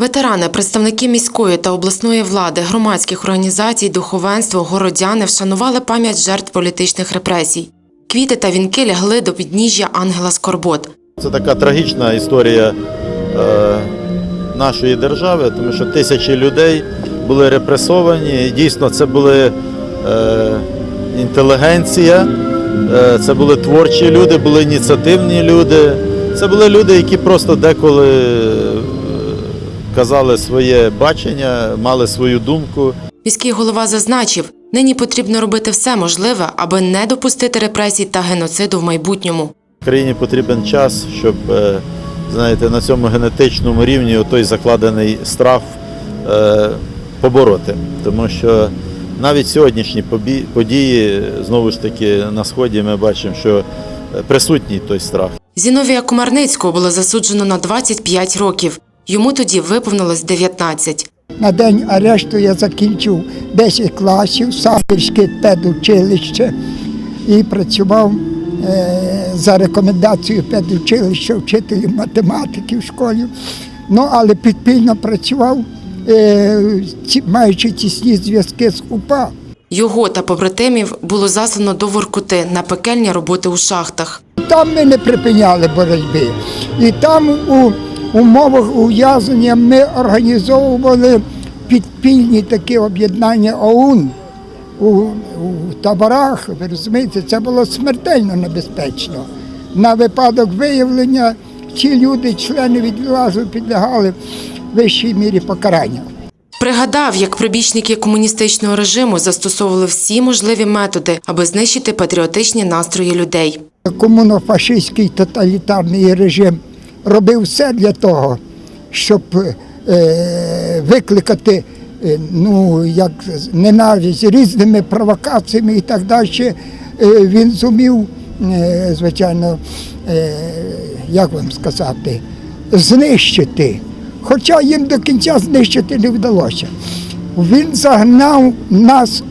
Ветерани, представники міської та обласної влади, громадських організацій, духовенство, городяни вшанували пам'ять жертв політичних репресій. Квіти та вінки лягли до підніжжя ангела Скорбот. Це така трагічна історія е, нашої держави, тому що тисячі людей були репресовані. Дійсно, це були е, інтелігенція, е, це були творчі люди, були ініціативні люди. Це були люди, які просто деколи казали своє бачення, мали свою думку. Міський голова зазначив, нині потрібно робити все можливе, аби не допустити репресій та геноциду в майбутньому. Країні потрібен час, щоб е, знаєте, на цьому генетичному рівні той закладений страх е, побороти. Тому що навіть сьогоднішні події, знову ж таки, на сході ми бачимо, що присутній той страх. Зіновія Комарницького було засуджено на 25 років. Йому тоді виповнилось 19. На день арешту я закінчив 10 класів, Савірське педучилище і працював е, за рекомендацією педучилища вчителем математики в школі. Ну, але підпільно працював, е, маючи тісні зв'язки з УПА. Його та побратимів було заслано до Воркути на пекельні роботи у шахтах. Там ми не припиняли боротьби. І там у умовах ув'язнення ми організовували підпільні такі об'єднання ОУН у, у таборах. Ви розумієте, це було смертельно небезпечно. На випадок виявлення ці люди, члени відлазу, підлягали вищій мірі покарання. Пригадав, як прибічники комуністичного режиму застосовували всі можливі методи, аби знищити патріотичні настрої людей. комунофашистський тоталітарний режим робив все для того, щоб е, викликати е, ну, як ненависть різними провокаціями і так далі. Е, він зумів, звичайно, як вам сказати, знищити. Хоча їм до кінця знищити не вдалося. Він загнав нас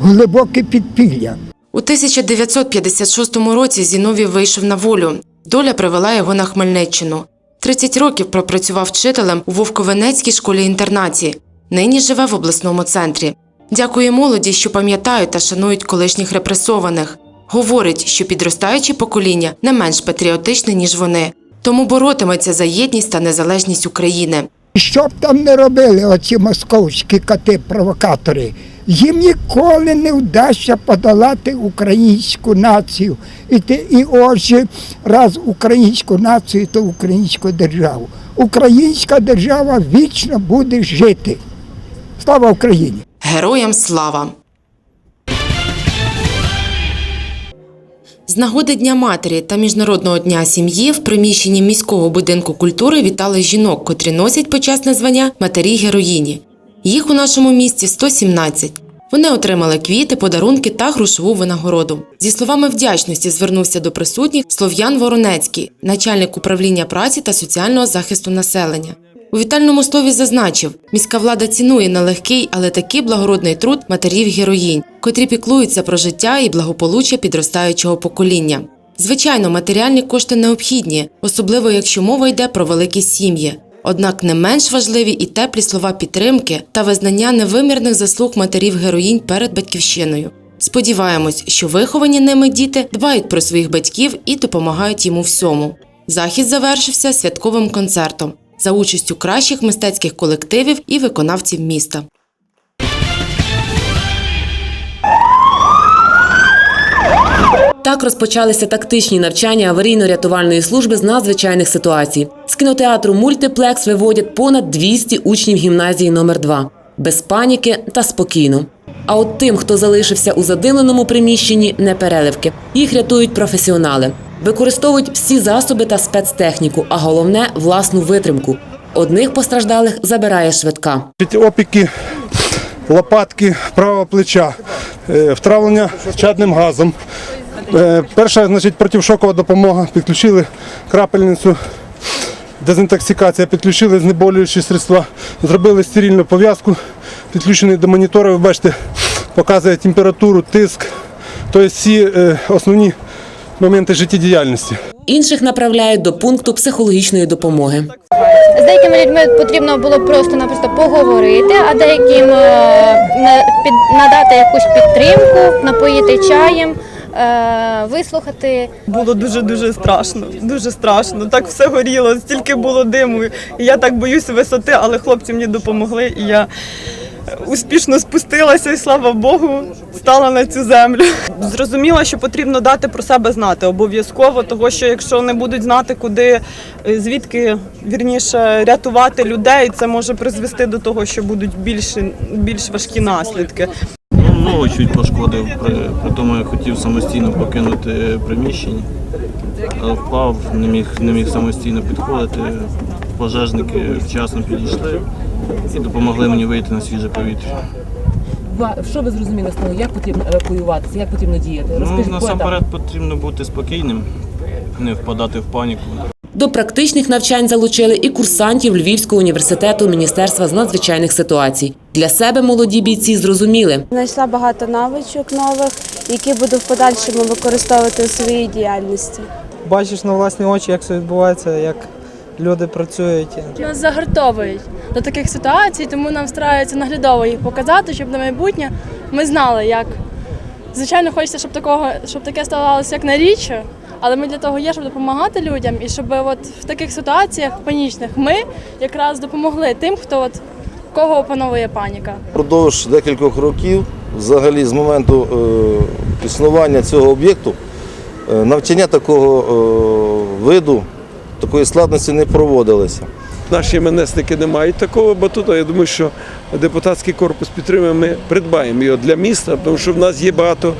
в глибоке підпілля. У 1956 році Зіновій вийшов на волю. Доля привела його на Хмельниччину. 30 років пропрацював вчителем у Вовковенецькій школі-інтернаті. Нині живе в обласному центрі. Дякує молоді, що пам'ятають та шанують колишніх репресованих. Говорить, що підростаючі покоління не менш патріотичне, ніж вони. Тому боротиметься за єдність та незалежність України. Що б там не робили оці московські коти-провокатори, їм ніколи не вдасться подолати українську націю. І, ти, і отже, раз українську націю, то українську державу. Українська держава вічно буде жити. Слава Україні! Героям слава! З нагоди Дня матері та Міжнародного дня сім'ї в приміщенні міського будинку культури вітали жінок, котрі носять почесне звання матері героїні. Їх у нашому місті 117. Вони отримали квіти, подарунки та грошову винагороду. Зі словами вдячності звернувся до присутніх Слов'ян Воронецький, начальник управління праці та соціального захисту населення. У вітальному слові зазначив, міська влада цінує нелегкий, але такий благородний труд матерів героїнь, котрі піклуються про життя і благополуччя підростаючого покоління. Звичайно, матеріальні кошти необхідні, особливо якщо мова йде про великі сім'ї. Однак не менш важливі і теплі слова підтримки та визнання невимірних заслуг матерів героїнь перед батьківщиною. Сподіваємось, що виховані ними діти дбають про своїх батьків і допомагають йому всьому. Захід завершився святковим концертом за участю кращих мистецьких колективів і виконавців міста. Так розпочалися тактичні навчання аварійно-рятувальної служби з надзвичайних ситуацій. З кінотеатру Мультиплекс виводять понад 200 учнів гімназії номер 2 без паніки та спокійно. А от тим, хто залишився у задимленому приміщенні, не переливки. Їх рятують професіонали. Використовують всі засоби та спецтехніку, а головне власну витримку. Одних постраждалих забирає швидка. Опіки, лопатки правого плеча, е, втравлення чадним газом. Е, Перша значить, протившокова допомога. Підключили крапельницю, дезінтоксикація, підключили знеболюючі средства, зробили стерильну пов'язку, підключений до монітора. Ви бачите, показує температуру, тиск. Тобто всі е, основні моменти життєдіяльності. Інших направляють до пункту психологічної допомоги. З деякими людьми потрібно було просто-напросто поговорити, а деяким е, на- під- надати якусь підтримку, напоїти чаєм, е, вислухати. Було дуже дуже страшно, дуже страшно. Так все горіло, стільки було диму. І я так боюся висоти, але хлопці мені допомогли, і я успішно спустилася, і слава Богу, стала на цю землю. Зрозуміла, що потрібно дати про себе знати обов'язково, того що якщо не будуть знати, куди е, звідки вірніше рятувати людей, це може призвести до того, що будуть більш, більш важкі наслідки. Ну, ногу чуть пошкодив, при, при тому я хотів самостійно покинути приміщення, але впав, не міг, не міг самостійно підходити. Пожежники вчасно підійшли і допомогли мені вийти на свіже повітря. Що ви зрозуміли з того, як потрібно евакуюватися, як потрібно діяти? Ну, насамперед потрібно бути спокійним, не впадати в паніку. До практичних навчань залучили і курсантів Львівського університету Міністерства з надзвичайних ситуацій. Для себе молоді бійці зрозуміли, Знайшла багато навичок нових, які буду в подальшому використовувати у своїй діяльності. бачиш на власні очі, як все відбувається, як люди працюють. Нас загартовують до таких ситуацій, тому нам стараються наглядово їх показати, щоб на майбутнє ми знали, як. Звичайно, хочеться, щоб такого, щоб таке ставалося як на річ, але ми для того є, щоб допомагати людям, і щоб от в таких ситуаціях панічних ми якраз допомогли тим, хто от кого опановує паніка. Продовж декількох років, взагалі з моменту е, існування цього об'єкту, е, навчання такого е, виду, такої складності не проводилися. Наші МНСники не мають такого батута. Я думаю, що депутатський корпус підтримує, ми придбаємо його для міста, тому що в нас є багато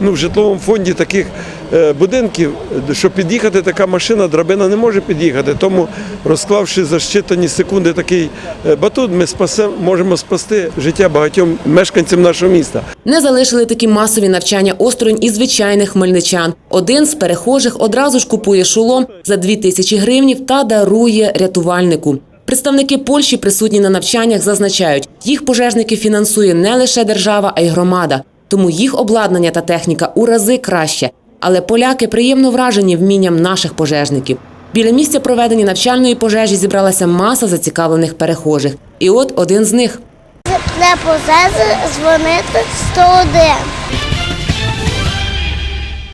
ну, в житловому фонді таких е, будинків, що під'їхати така машина, драбина не може під'їхати. Тому, розклавши за щитані секунди такий е, батут, ми спасем, можемо спасти життя багатьом мешканцям нашого міста. не залишили такі масові навчання осторонь і звичайних хмельничан. Один з перехожих одразу ж купує шолом за 2 тисячі гривнів та дарує рятувальнику. Представники Польщі, присутні на навчаннях, зазначають, їх пожежники фінансує не лише держава, а й громада. Тому їх обладнання та техніка у рази краще. Але поляки приємно вражені вмінням наших пожежників. Біля місця проведення навчальної пожежі зібралася маса зацікавлених перехожих. І от один з них Для пожежі дзвонити 101.